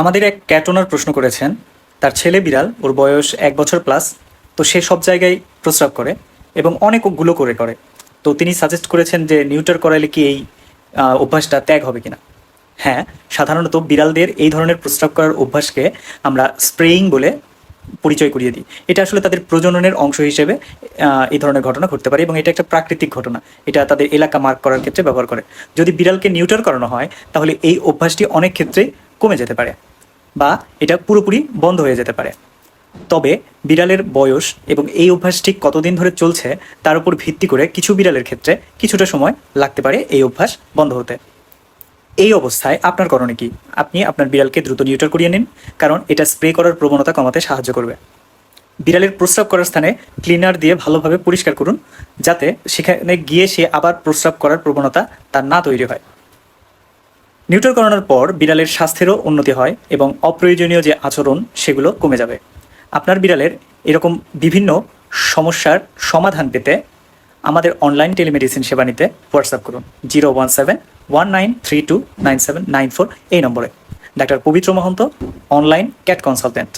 আমাদের এক ক্যাট ওনার প্রশ্ন করেছেন, তার ছেলে বিড়াল, ওর বয়স এক বছর প্লাস তো সে সব জায়গায় প্রস্রাব করে এবং অনেকগুলো করে করে। তো তিনি সাজেস্ট করেছেন যে নিউটার করাইলে কি এই অভ্যাসটা ত্যাগ হবে কিনা? হ্যাঁ সাধারণত বিড়ালদের এই ধরনের প্রস্রাব করার অভ্যাসকে আমরা স্প্রেইং বলে পরিচয় করিয়ে দিই। এটা আসলে তাদের প্রজননের অংশ হিসেবে এই ধরনের ঘটনা ঘটতে পারে এবং এটা একটা প্রাকৃতিক ঘটনা। এটা তাদের এলাকা মার্ক করার ক্ষেত্রে ব্যবহার করে। যদি বিড়ালকে নিউটার করানো হয়, তাহলে এই অভ্যাসটি অনেক ক্ষেত্রে কমে যেতে পারে বা এটা পুরোপুরি বন্ধ হয়ে যেতে পারে। তবে বিড়ালের বয়স এবং এই অভ্যাস ঠিক কতদিন ধরে চলছে তার উপর ভিত্তি করে কিছু বিড়ালের ক্ষেত্রে কিছুটা সময় লাগতে পারে এই অভ্যাস বন্ধ হতে। এই অবস্থায় আপনার করণে কি? আপনি আপনার বিড়ালকে দ্রুত নিউটার করিয়ে নিন, কারণ এটা স্প্রে করার প্রবণতা কমাতে সাহায্য করবে। বিড়ালের প্রস্রাব করার স্থানে ক্লিনার দিয়ে ভালোভাবে পরিষ্কার করুন, যাতে সেখানে গিয়ে সে আবার প্রস্রাব করার প্রবণতা তার না তৈরি হয়। নিউটার করানোর পর বিড়ালের স্বাস্থ্যেরও উন্নতি হয় এবং অপ্রয়োজনীয় যে আচরণ, সেগুলো কমে যাবে। আপনার বিড়ালের এরকম বিভিন্ন সমস্যার সমাধান পেতে আমাদের অনলাইন টেলিমেডিসিন সেবা নিতে হোয়াটসঅ্যাপ করুন zero one seven one nine three two nine seven nine four এই নম্বরে। ডাক্তার পবিত্র মহন্ত অনলাইন ক্যাট কনসালটেন্ট